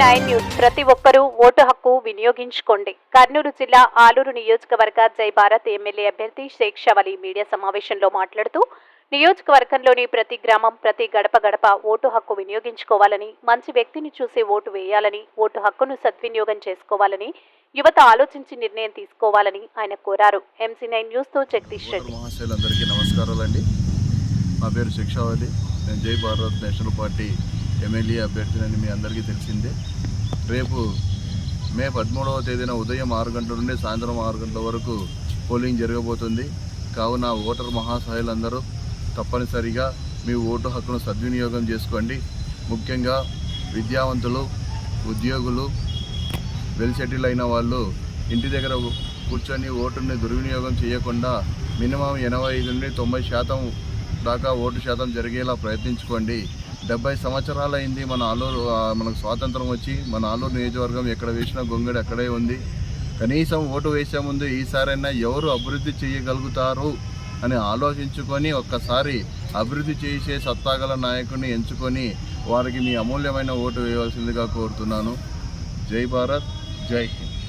Nine news. ప్రతి ఒక్కరూ vote హక్కు వినియోగించుకోండి. కర్నూలు జిల్లా ఆలూరు నియోజకవర్గ జై భారత్ ఎమ్మెల్యే అభ్యర్థి షేక్ షవలి మీడియా సమావేశంలో మాట్లాడుతూ నియోజకవర్గంలోని ప్రతి గ్రామం ప్రతి గడప గడప ఓటు హక్కు వినియోగించుకోవాలని మంచి వ్యక్తిని చూసి ఓటు వేయాలని ఓటు హక్కును సద్వినియోగం చేసుకోవాలని యువత ఆలోచించి నిర్ణయం తీసుకోవాలని ఆయన కోరారు. ఎంసీ నైన్ న్యూస్తో జగదీష్ రెడ్డి. నమస్కారాలండి. నా పేరు శిక్షావతి నేను Jai Bharat national party MLA అభ్యర్థినని మీ అందరికీ తెలిసిందే. రేపు మే పదమూడవ తేదీన ఉదయం ఆరు గంటల నుండి సాయంత్రం ఆరు గంటల వరకు పోలింగ్ జరగబోతుంది. కావున ఓటర్ మహాశయులందరూ తప్పనిసరిగా మీ ఓటు హక్కును సద్వినియోగం చేసుకోండి. ముఖ్యంగా విద్యావంతులు ఉద్యోగులు వెల్ సెటిల్ అయిన వాళ్ళు ఇంటి దగ్గర కూర్చొని ఓటుని దుర్వినియోగం చేయకుండా మినిమం ఎనభై ఐదు నుండి తొంభై శాతం దాకా ఓటు శాతం జరిగేలా ప్రయత్నించుకోండి. డెబ్బై సంవత్సరాలైంది మన ఆలూరు మనకు స్వాతంత్రం వచ్చి మన ఆలూరు నియోజకవర్గం ఎక్కడ వేసినా గొంగడి అక్కడే ఉంది. కనీసం ఓటు వేసే ముందు ఈసారైనా ఎవరు అభివృద్ధి చేయగలుగుతారు అని ఆలోచించుకొని ఒక్కసారి అభివృద్ధి చేసే సత్తాగల నాయకుడిని ఎంచుకొని వారికి మీ అమూల్యమైన ఓటు వేయవలసిందిగా కోరుతున్నాను. జై భారత్ జై హింద్.